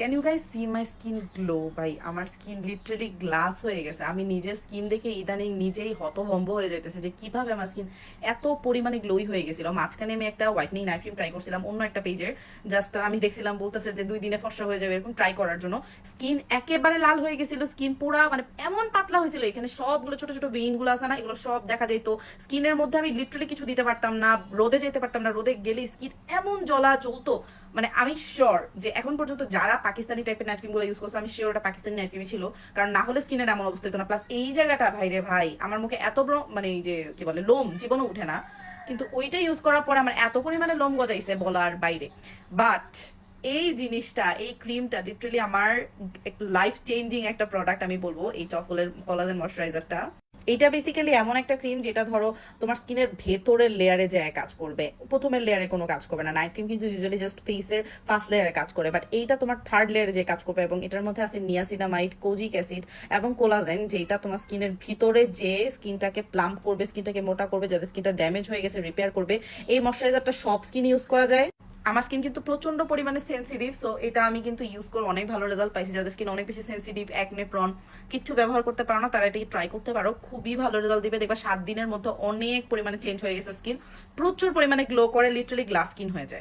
Can you guys see my skin glow ভাই, আমার skin literally glass হয়ে গেছে। আমি নিজের স্কিন দেখে ইদানিং নিজেই হতভম্ব হয়ে যাইতেছে যে কীভাবে আমার স্কিন এত পরিমাণে গ্লোই হয়ে গেছিল। মাঝখানে আমি একটা হোয়াইটনিং নাইট ক্রিম ট্রাই করছিলাম অন্য একটা পেজের জাস্ট আমি দেখছিলাম বলতেছে যে দুই দিনে ফর্সা হয়ে যাবে এরকম ট্রাই করার জন্য। স্কিন একেবারে লাল হয়ে গেছিল। স্কিন পুরা মানে এমন পাতলা হয়েছিল। এখানে সবগুলো ছোট ছোট ভেইনগুলো আছে না, এগুলো সব দেখা যেত স্কিনের মধ্যে আমি লিটারালি কিছু দিতে পারতাম না, রোদে যেতে পারতাম না। রোদে গেলে স্কিন এমন জ্বলা চলতো মানে আমি শিওর যে এখন পর্যন্ত যারা পাকিস্তানি টাইপের নাইট ক্রিমগুলো ইউজ করছে, আমি শিওর ওটা পাকিস্তানি নাইট ছিল। কারণ না হলে স্কিনের এমন অবস্থা হতো না। প্লাস এই জায়গাটা ভাই রে ভাই, আমার মুখে এত বড় মানে যে, কি বলে, লোম জীবনে উঠে না। কিন্তু ওইটা ইউজ করার পর আমার এত পরিমাণে লোম গজাইছে বলার বাইরে। বাট এই জিনিসটা, এই ক্রিমটা লিটারালি আমার লাইফ চেঞ্জিং একটা প্রোডাক্ট আমি বলব, এই টফলের কলাজেন ময়শ্চারাইজারটা এটা বেসিক্যালি এমন একটা ক্রিম যেটা ধরো তোমার স্কিনের ভেতরের লেয়ারে যায় কাজ করবে। প্রথমের লেয়ারে কোনো কাজ করবে না। নাইট ক্রিম কিন্তু ইউজুয়ালি জাস্ট ফেসের ফার্স্ট লেয়ারে কাজ করে। বাট এইটা তোমার থার্ড লেয়ারে যে কাজ করবে এবং এটার মধ্যে আছে নিয়াসিনামাইড কোজিক অ্যাসিড এবং কোলাজেন যেটা তোমার স্কিনের ভিতরে যে স্কিনটাকে প্লাম্প করবে স্কিনটাকে মোটা করবে যাদের স্কিনটা ড্যামেজ হয়ে গেছে রিপেয়ার করবে। এই ময়শ্চারাইজারটা সব স্কিন ইউজ করা যায়। আমার স্কিন কিন্তু প্রচণ্ড পরিমাণে সেন্সিটিভ সো এটা আমি কিন্তু ইউজ করে অনেক ভালো রেজাল্ট পাইছি। যাদের স্কিন অনেক বেশি সেন্সিটিভ একনে প্রন কিছু ব্যবহার করতে পারো না, তারা এটাকে ট্রাই করতে পারো। খুবই ভালো রেজাল্ট দিবে। দেখবা সাত দিনের মধ্যে অনেক পরিমাণে চেঞ্জ হয়ে গেছে স্কিন প্রচুর পরিমাণে গ্লো করে লিটারালি গ্লাস স্কিন হয়ে যায়।